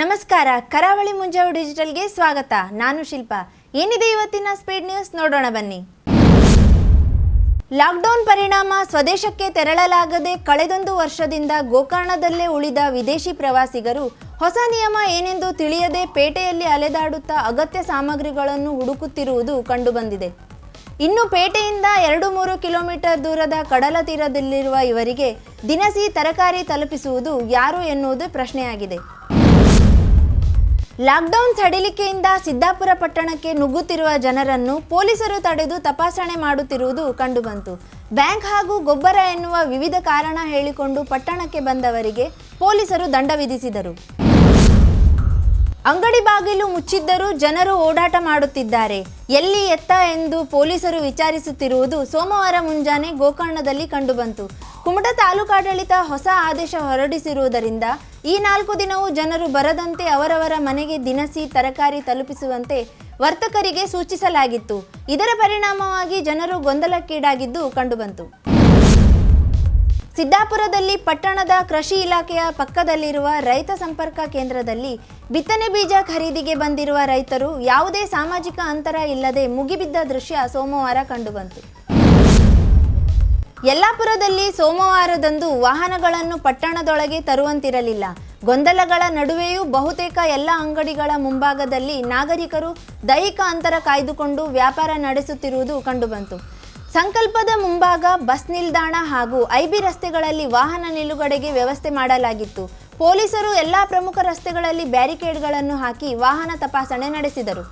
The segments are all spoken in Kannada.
ನಮಸ್ಕಾರ, ಕರಾವಳಿ ಮುಂಜಾವು ಡಿಜಿಟಲ್ಗೆ ಸ್ವಾಗತ. ನಾನು ಶಿಲ್ಪ. ಏನಿದೆ ಇವತ್ತಿನ ಸ್ಪೀಡ್ ನ್ಯೂಸ್? ನೋಡೋಣ ಬನ್ನಿ. ಲಾಕ್ಡೌನ್ ಪರಿಣಾಮ ಸ್ವದೇಶಕ್ಕೆ ತೆರಳಲಾಗದೆ ಕಳೆದೊಂದು ವರ್ಷದಿಂದ ಗೋಕರ್ಣದಲ್ಲೇ ಉಳಿದ ವಿದೇಶಿ ಪ್ರವಾಸಿಗರು, ಹೊಸ ನಿಯಮ ಏನೆಂದು ತಿಳಿಯದೆ ಪೇಟೆಯಲ್ಲಿ ಅಲೆದಾಡುತ್ತಾ ಅಗತ್ಯ ಸಾಮಗ್ರಿಗಳನ್ನು ಹುಡುಕುತ್ತಿರುವುದು ಕಂಡುಬಂದಿದೆ. ಇನ್ನು ಪೇಟೆಯಿಂದ ಎರಡು ಮೂರು ಕಿಲೋಮೀಟರ್ ದೂರದ ಕಡಲ ತೀರದಲ್ಲಿರುವ ಇವರಿಗೆ ದಿನಸಿ ತರಕಾರಿ ತಲುಪಿಸುವುದು ಯಾರು ಎನ್ನುವುದು ಪ್ರಶ್ನೆಯಾಗಿದೆ. ಲಾಕ್ಡೌನ್ ಸಡಿಲಿಕೆಯಿಂದ ಸಿದ್ದಾಪುರ ಪಟ್ಟಣಕ್ಕೆ ನುಗ್ಗುತ್ತಿರುವ ಜನರನ್ನು ಪೊಲೀಸರು ತಡೆದು ತಪಾಸಣೆ ಮಾಡುತ್ತಿರುವುದು ಕಂಡುಬಂತು. ಬ್ಯಾಂಕ್ ಹಾಗೂ ಗೊಬ್ಬರ ಎನ್ನುವ ವಿವಿಧ ಕಾರಣ ಹೇಳಿಕೊಂಡು ಪಟ್ಟಣಕ್ಕೆ ಬಂದವರಿಗೆ ಪೊಲೀಸರು ದಂಡ ವಿಧಿಸಿದರು. ಅಂಗಡಿ ಬಾಗಿಲು ಮುಚ್ಚಿದ್ದರೂ ಜನರು ಓಡಾಟ ಮಾಡುತ್ತಿದ್ದಾರೆ. ಎಲ್ಲಿ ಎತ್ತ ಎಂದು ಪೊಲೀಸರು ವಿಚಾರಿಸುತ್ತಿರುವುದು ಸೋಮವಾರ ಮುಂಜಾನೆ ಗೋಕರ್ಣದಲ್ಲಿ ಕಂಡುಬಂತು. ಕುಮಟಾ ತಾಲೂಕಾಡಳಿತ ಹೊಸ ಆದೇಶ ಹೊರಡಿಸಿರುವುದರಿಂದ ಈ ನಾಲ್ಕು ದಿನವೂ ಜನರು ಬರದಂತೆ ಅವರವರ ಮನೆಗೆ ದಿನಸಿ, ತರಕಾರಿ ತಲುಪಿಸುವಂತೆ ವರ್ತಕರಿಗೆ ಸೂಚಿಸಲಾಗಿತ್ತು. ಇದರ ಪರಿಣಾಮವಾಗಿ ಜನರು ಗೊಂದಲಕ್ಕೀಡಾಗಿದ್ದು ಕಂಡುಬಂತು. ಸಿದ್ದಾಪುರದಲ್ಲಿ ಪಟ್ಟಣದ ಕೃಷಿ ಇಲಾಖೆಯ ಪಕ್ಕದಲ್ಲಿರುವ ರೈತ ಸಂಪರ್ಕ ಕೇಂದ್ರದಲ್ಲಿ ಬಿತ್ತನೆ ಬೀಜ ಖರೀದಿಗೆ ಬಂದಿರುವ ರೈತರು ಯಾವುದೇ ಸಾಮಾಜಿಕ ಅಂತರ ಇಲ್ಲದೆ ಮುಗಿಬಿದ್ದ ದೃಶ್ಯ ಸೋಮವಾರ ಕಂಡುಬಂತು. ಯಲ್ಲಾಪುರದಲ್ಲಿ ಸೋಮವಾರದಂದು ವಾಹನಗಳನ್ನು ಪಟ್ಟಣದೊಳಗೆ ತರುವಂತಿರಲಿಲ್ಲ. ಗೊಂದಲಗಳ ನಡುವೆಯೂ ಬಹುತೇಕ ಎಲ್ಲ ಅಂಗಡಿಗಳ ಮುಂಭಾಗದಲ್ಲಿ ನಾಗರಿಕರು ದೈಹಿಕ ಅಂತರ ಕಾಯ್ದುಕೊಂಡು ವ್ಯಾಪಾರ ನಡೆಸುತ್ತಿರುವುದು ಕಂಡುಬಂತು. ಸಂಕಲ್ಪದ ಮುಂಭಾಗ ಬಸ್ ನಿಲ್ದಾಣ ಹಾಗೂ ಐಬಿ ರಸ್ತೆಗಳಲ್ಲಿ ವಾಹನ ನಿಲುಗಡೆಗೆ ವ್ಯವಸ್ಥೆ ಮಾಡಲಾಗಿತ್ತು. ಪೊಲೀಸರು ಎಲ್ಲ ಪ್ರಮುಖ ರಸ್ತೆಗಳಲ್ಲಿ ಬ್ಯಾರಿಕೇಡ್ಗಳನ್ನು ಹಾಕಿ ವಾಹನ ತಪಾಸಣೆ ನಡೆಸಿದರು.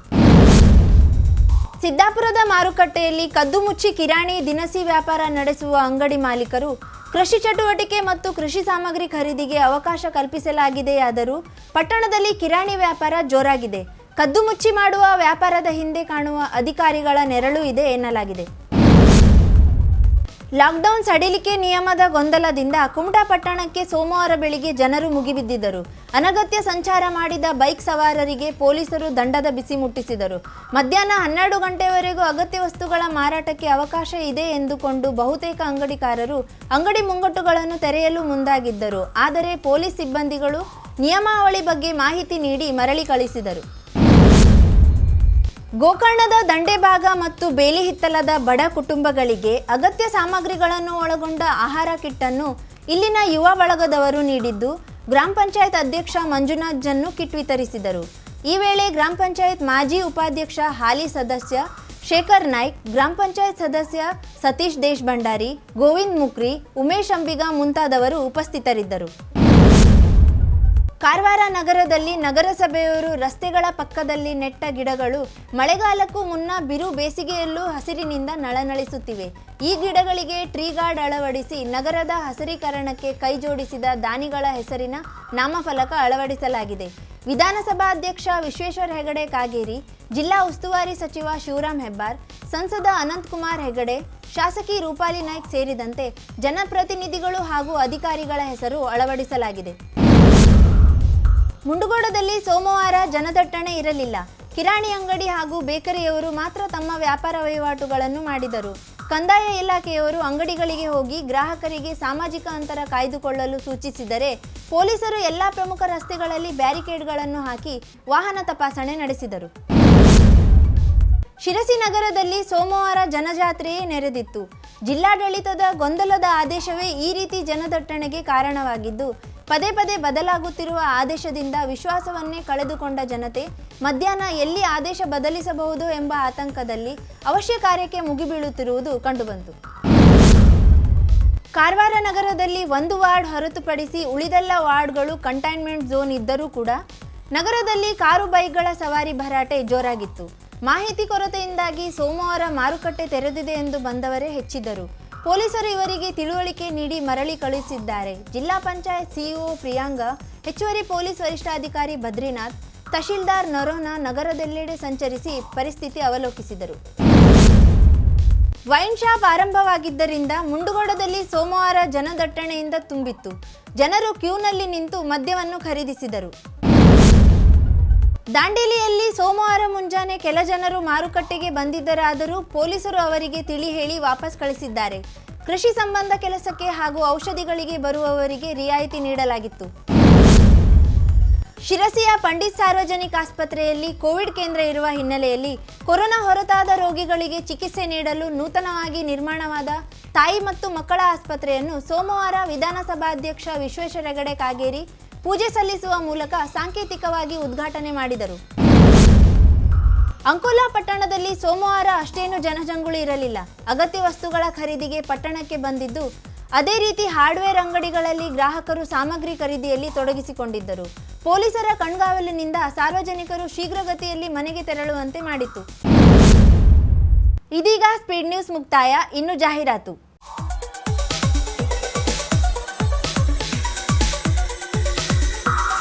ಸಿದ್ದಾಪುರದ ಮಾರುಕಟ್ಟೆಯಲ್ಲಿ ಕದ್ದು ಮುಚ್ಚಿ ಕಿರಾಣಿ ದಿನಸಿ ವ್ಯಾಪಾರ ನಡೆಸುವ ಅಂಗಡಿ ಮಾಲೀಕರು ಕೃಷಿ ಚಟುವಟಿಕೆ ಮತ್ತು ಕೃಷಿ ಸಾಮಗ್ರಿ ಖರೀದಿಗೆ ಅವಕಾಶ ಕಲ್ಪಿಸಲಾಗಿದೆಯಾದರೂ ಪಟ್ಟಣದಲ್ಲಿ ಕಿರಾಣಿ ವ್ಯಾಪಾರ ಜೋರಾಗಿದೆ. ಕದ್ದು ಮುಚ್ಚಿ ಮಾಡುವ ವ್ಯಾಪಾರದ ಹಿಂದೆ ಕಾಣುವ ಅಧಿಕಾರಿಗಳ ನೆರಳು ಇದೆ ಎನ್ನಲಾಗಿದೆ. ಲಾಕ್ಡೌನ್ ಸಡಿಲಿಕೆ ನಿಯಮದ ಗೊಂದಲದಿಂದ ಕುಮಟಾ ಪಟ್ಟಣಕ್ಕೆ ಸೋಮವಾರ ಬೆಳಿಗ್ಗೆ ಜನರು ಮುಗಿಬಿದ್ದಿದ್ದರು. ಅನಗತ್ಯ ಸಂಚಾರ ಮಾಡಿದ ಬೈಕ್ ಸವಾರರಿಗೆ ಪೊಲೀಸರು ದಂಡದ ಬಿಸಿ ಮುಟ್ಟಿಸಿದರು. ಮಧ್ಯಾಹ್ನ ಹನ್ನೆರಡು ಗಂಟೆವರೆಗೂ ಅಗತ್ಯ ವಸ್ತುಗಳ ಮಾರಾಟಕ್ಕೆ ಅವಕಾಶ ಇದೆ ಎಂದುಕೊಂಡು ಬಹುತೇಕ ಅಂಗಡಿಕಾರರು ಅಂಗಡಿ ಮುಂಗಟ್ಟುಗಳನ್ನು ತೆರೆಯಲು ಮುಂದಾಗಿದ್ದರು. ಆದರೆ ಪೊಲೀಸ್ ಸಿಬ್ಬಂದಿಗಳು ನಿಯಮಾವಳಿ ಬಗ್ಗೆ ಮಾಹಿತಿ ನೀಡಿ ಮರಳಿ ಕಳಿಸಿದರು. ಗೋಕರ್ಣದ ದಂಡೆ ಭಾಗ ಮತ್ತು ಬೇಲಿ ಹಿತ್ತಲದ ಬಡ ಕುಟುಂಬಗಳಿಗೆ ಅಗತ್ಯ ಸಾಮಗ್ರಿಗಳನ್ನು ಒಳಗೊಂಡ ಆಹಾರ ಕಿಟ್ಟನ್ನು ಇಲ್ಲಿನ ಯುವ ಬಳಗದವರು ನೀಡಿದ್ದು, ಗ್ರಾಮ ಪಂಚಾಯತ್ ಅಧ್ಯಕ್ಷ ಮಂಜುನಾಥ್ ಜನ್ನು ಕಿಟ್ ವಿತರಿಸಿದರು. ಈ ವೇಳೆ ಗ್ರಾಮ ಪಂಚಾಯತ್ ಮಾಜಿ ಉಪಾಧ್ಯಕ್ಷ ಹಾಲಿ ಸದಸ್ಯ ಶೇಖರ್ ನಾಯ್ಕ್, ಗ್ರಾಮ ಪಂಚಾಯತ್ ಸದಸ್ಯ ಸತೀಶ್ ದೇಶ್ ಭಂಡಾರಿ, ಗೋವಿಂದ್ ಮುಕ್ರಿ, ಉಮೇಶ್ ಅಂಬಿಗ ಮುಂತಾದವರು ಉಪಸ್ಥಿತರಿದ್ದರು. ಕಾರವಾರ ನಗರದಲ್ಲಿ ನಗರಸಭೆಯವರು ರಸ್ತೆಗಳ ಪಕ್ಕದಲ್ಲಿ ನೆಟ್ಟ ಗಿಡಗಳು ಮಳೆಗಾಲಕ್ಕೂ ಮುನ್ನ ಬಿರು ಬೇಸಿಗೆಯಲ್ಲೂ ಹಸಿರಿನಿಂದ ನಳನಳಿಸುತ್ತಿವೆ. ಈ ಗಿಡಗಳಿಗೆ ಟ್ರೀ ಗಾರ್ಡ್ ಅಳವಡಿಸಿ ನಗರದ ಹಸಿರೀಕರಣಕ್ಕೆ ಕೈಜೋಡಿಸಿದ ದಾನಿಗಳ ಹೆಸರಿನ ನಾಮಫಲಕ ಅಳವಡಿಸಲಾಗಿದೆ. ವಿಧಾನಸಭಾ ಅಧ್ಯಕ್ಷ ವಿಶ್ವೇಶ್ವರ ಹೆಗಡೆ ಕಾಗೇರಿ, ಜಿಲ್ಲಾ ಉಸ್ತುವಾರಿ ಸಚಿವ ಶಿವರಾಮ್ ಹೆಬ್ಬಾರ್, ಸಂಸದ ಅನಂತಕುಮಾರ್ ಹೆಗಡೆ, ಶಾಸಕಿ ರೂಪಾಲಿ ನಾಯ್ಕ್ ಸೇರಿದಂತೆ ಜನಪ್ರತಿನಿಧಿಗಳು ಹಾಗೂ ಅಧಿಕಾರಿಗಳ ಹೆಸರು ಅಳವಡಿಸಲಾಗಿದೆ. ಮುಂಡಗೋಡದಲ್ಲಿ ಸೋಮವಾರ ಜನದಟ್ಟಣೆ ಇರಲಿಲ್ಲ. ಕಿರಾಣಿ ಅಂಗಡಿ ಹಾಗೂ ಬೇಕರಿಯವರು ಮಾತ್ರ ತಮ್ಮ ವ್ಯಾಪಾರ ವಹಿವಾಟುಗಳನ್ನು ಮಾಡಿದರು. ಕಂದಾಯ ಇಲಾಖೆಯವರು ಅಂಗಡಿಗಳಿಗೆ ಹೋಗಿ ಗ್ರಾಹಕರಿಗೆ ಸಾಮಾಜಿಕ ಅಂತರ ಕಾಯ್ದುಕೊಳ್ಳಲು ಸೂಚಿಸಿದರೆ ಪೊಲೀಸರು ಎಲ್ಲ ಪ್ರಮುಖ ರಸ್ತೆಗಳಲ್ಲಿ ಬ್ಯಾರಿಕೇಡ್ಗಳನ್ನು ಹಾಕಿ ವಾಹನ ತಪಾಸಣೆ ನಡೆಸಿದರು. ಶಿರಸಿ ನಗರದಲ್ಲಿ ಸೋಮವಾರ ಜನಜಾತ್ರೆಯೇ ನೆರೆದಿತ್ತು. ಜಿಲ್ಲಾಡಳಿತದ ಗೊಂದಲದ ಆದೇಶವೇ ಈ ರೀತಿ ಜನದಟ್ಟಣೆಗೆ ಕಾರಣವಾಗಿದ್ದು ಪದೇ ಪದೇ ಬದಲಾಗುತ್ತಿರುವ ಆದೇಶದಿಂದ ವಿಶ್ವಾಸವನ್ನೇ ಕಳೆದುಕೊಂಡ ಜನತೆ ಮಧ್ಯಾಹ್ನ ಎಲ್ಲಿ ಆದೇಶ ಬದಲಿಸಬಹುದು ಎಂಬ ಆತಂಕದಲ್ಲಿ ಅವಶ್ಯ ಕಾರ್ಯಕ್ಕೆ ಮುಗಿಬೀಳುತ್ತಿರುವುದು ಕಂಡುಬಂತು. ಕಾರವಾರ ನಗರದಲ್ಲಿ ಒಂದು ವಾರ್ಡ್ ಹೊರತುಪಡಿಸಿ ಉಳಿದೆಲ್ಲ ವಾರ್ಡ್ಗಳು ಕಂಟೈನ್ಮೆಂಟ್ ಝೋನ್ ಇದ್ದರೂ ಕೂಡ ನಗರದಲ್ಲಿ ಕಾರು ಬೈಕ್ಗಳ ಸವಾರಿ ಭರಾಟೆ ಜೋರಾಗಿತ್ತು. ಮಾಹಿತಿ ಕೊರತೆಯಿಂದಾಗಿ ಸೋಮವಾರ ಮಾರುಕಟ್ಟೆ ತೆರೆದಿದೆ ಎಂದು ಬಂದವರೇ ಹೆಚ್ಚಿದ್ದರು. ಪೊಲೀಸರು ಇವರಿಗೆ ತಿಳುವಳಿಕೆ ನೀಡಿ ಮರಳಿ ಕಳುಹಿಸಿದ್ದಾರೆ. ಜಿಲ್ಲಾ ಪಂಚಾಯತ್ ಸಿಇಒ ಪ್ರಿಯಾಂಗ, ಹೆಚ್ಚುವರಿ ಪೊಲೀಸ್ ವರಿಷ್ಠಾಧಿಕಾರಿ ಬದ್ರಿನಾಥ್, ತಹಶೀಲ್ದಾರ್ ನರೋನ ನಗರದೆಲ್ಲೆಡೆ ಸಂಚರಿಸಿ ಪರಿಸ್ಥಿತಿ ಅವಲೋಕಿಸಿದರು. ವೈನ್ ಶಾಪ್ ಆರಂಭವಾಗಿದ್ದರಿಂದ ಮುಂಡುಗೋಡದಲ್ಲಿ ಸೋಮವಾರ ಜನದಟ್ಟಣೆಯಿಂದ ತುಂಬಿತ್ತು. ಜನರು ಕ್ಯೂನಲ್ಲಿ ನಿಂತು ಮದ್ಯವನ್ನು ಖರೀದಿಸಿದರು. ದಾಂಡೇಲಿಯಲ್ಲಿ ಸೋಮವಾರ ಮುಂಜಾನೆ ಕೆಲ ಜನರು ಮಾರುಕಟ್ಟೆಗೆ ಬಂದಿದ್ದರಾದರೂ ಪೊಲೀಸರು ಅವರಿಗೆ ತಿಳಿ ಹೇಳಿ ವಾಪಸ್ ಕಳಿಸಿದ್ದಾರೆ. ಕೃಷಿ ಸಂಬಂಧ ಕೆಲಸಕ್ಕೆ ಹಾಗೂ ಔಷಧಿಗಳಿಗೆ ಬರುವವರಿಗೆ ರಿಯಾಯಿತಿ ನೀಡಲಾಗಿತ್ತು. ಶಿರಸಿಯ ಪಂಡಿತ್ ಸಾರ್ವಜನಿಕ ಆಸ್ಪತ್ರೆಯಲ್ಲಿ ಕೋವಿಡ್ ಕೇಂದ್ರ ಇರುವ ಹಿನ್ನೆಲೆಯಲ್ಲಿ ಕೊರೋನಾ ಹೊರತಾದ ರೋಗಿಗಳಿಗೆ ಚಿಕಿತ್ಸೆ ನೀಡಲು ನೂತನವಾಗಿ ನಿರ್ಮಾಣವಾದ ತಾಯಿ ಮತ್ತು ಮಕ್ಕಳ ಆಸ್ಪತ್ರೆಯನ್ನು ಸೋಮವಾರ ವಿಧಾನಸಭಾಧ್ಯಕ್ಷ ವಿಶ್ವೇಶ್ವರ ಹೆಗಡೆ ಕಾಗೇರಿ ಪೂಜೆ ಸಲ್ಲಿಸುವ ಮೂಲಕ ಸಾಂಕೇತಿಕವಾಗಿ ಉದ್ಘಾಟನೆ ಮಾಡಿದರು. ಅಂಕೋಲಾ ಪಟ್ಟಣದಲ್ಲಿ ಸೋಮವಾರ ಅಷ್ಟೇನು ಜನಜಂಗುಳಿ ಇರಲಿಲ್ಲ. ಅಗತ್ಯ ವಸ್ತುಗಳ ಖರೀದಿಗೆ ಪಟ್ಟಣಕ್ಕೆ ಬಂದಿದ್ದು, ಅದೇ ರೀತಿ ಹಾರ್ಡ್ವೇರ್ ಅಂಗಡಿಗಳಲ್ಲಿ ಗ್ರಾಹಕರು ಸಾಮಗ್ರಿ ಖರೀದಿಯಲ್ಲಿ ತೊಡಗಿಸಿಕೊಂಡಿದ್ದರು. ಪೊಲೀಸರ ಕಣ್ಗಾವಲಿನಿಂದ ಸಾರ್ವಜನಿಕರು ಶೀಘ್ರಗತಿಯಲ್ಲಿ ಮನೆಗೆ ತೆರಳುವಂತೆ ಮಾಡಿತು ಇದೀಗ ಸ್ಪೀಡ್ ನ್ಯೂಸ್ ಮುಕ್ತಾಯ, ಇನ್ನು ಜಾಹೀರಾತು.